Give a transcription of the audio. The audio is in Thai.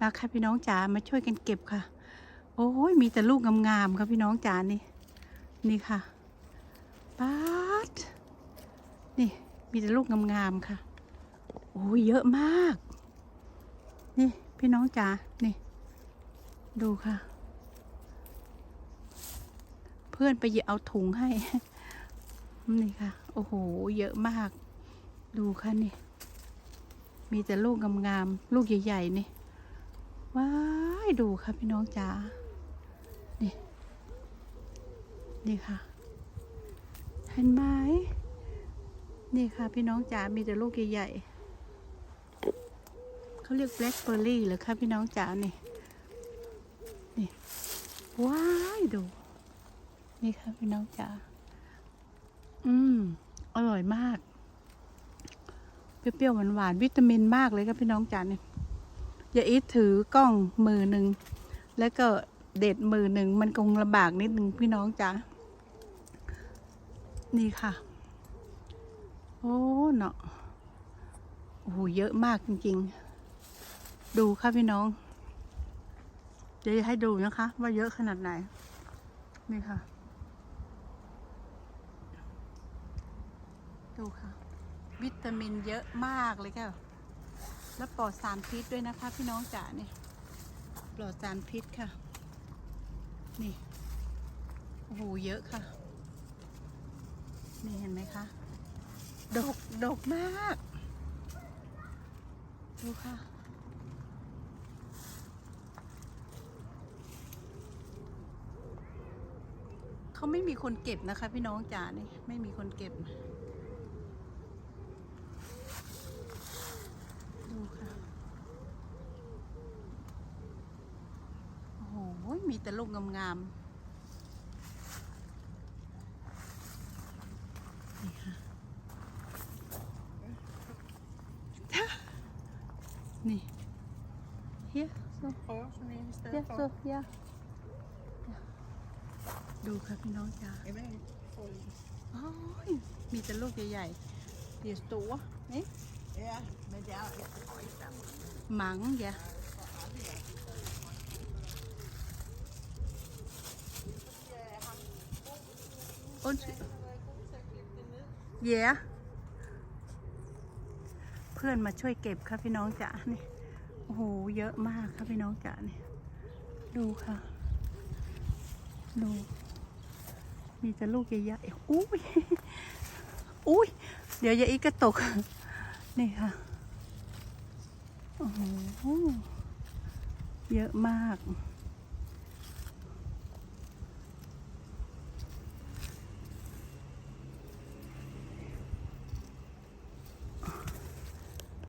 มาค่ะพี่น้องจ๋ามาช่วยกันเก็บค่ะ โอ้ยมีแต่ลูกงามๆค่ะพี่น้องจ๋านี่ นี่ค่ะป๊าดนี่มีแต่ลูกงามๆค่ะ โอ้ยเยอะมาก นี่พี่น้องจ๋านี่ ดูค่ะ เพื่อนไปหยิบเอาถุงให้ นี่ค่ะ โอ้โห เยอะมาก ดูค่ะนี่ มีแต่ลูกงามๆลูกใหญ่ๆนี่ ว้ายดูค่ะพี่น้องจ๋า นี่ นี่ค่ะ เห็นไหมนี่ค่ะพี่น้องจ๋า มีแต่ลูกใหญ่ๆเขาเรียกแบล็คเบอร์รี่เหรอคะพี่น้องจ๋า นี่ นี่ ว้ายดู นี่ค่ะพี่น้องจ๋า อืม อร่อยมาก เปรี้ยวๆหวานๆวิตามินมากเลยครับพี่น้องจ๋าเนี่ย ย่าอีทถือกล้องมือหนึ่งแล้วก็เด็ดมือหนึ่งมันคงลำบากนิดนึงพี่น้องจ๋านี่ค่ะ โอ้เนาะโอ้โหเยอะมากจริง ๆ ดูค่ะพี่น้อง เดี๋ยวจะให้ดูนะคะ ว่าเยอะขนาดไหน นี่ค่ะ ดูค่ะ วิตามินเยอะมากเลยค่ะ แล้วปลอดสารพิษด้วยนะคะ พี่น้องจ๋าเนี่ยปลอดสารพิษค่ะ นี่โอ้โหเยอะค่ะ นี่เห็นไหมคะ ดกดกมาก ดูค่ะ เขาไม่มีคนเก็บนะคะ พี่น้องจ๋านี่ไม่มีคนเก็บ ดูค่ะ โอ้โห มีแต่ลูกงามๆนี่ค่ะนี่ here so yeah so yeah ดูค่ะพี่น้องจ้าโอ้ยมีแต่ลูกใหญ่ๆเดี๋ยวตัวนี่ yeah มัง yeah jeg tror ikke, der er mange. หมังอ ย่าอ้นเย่เพื่อนมาช่วยเก็บค่ะพี่น้องจ๋านี่โอ้โหเยอะมากค่ะพี่น้องจ๋านี่ดูค่ะ ดู มีแต่ลูกใหญ่ๆอุ้ยอุ้ยเดี๋ยวยายอีกก็ตก นี่ค่ะโอ้โหเยอะมาก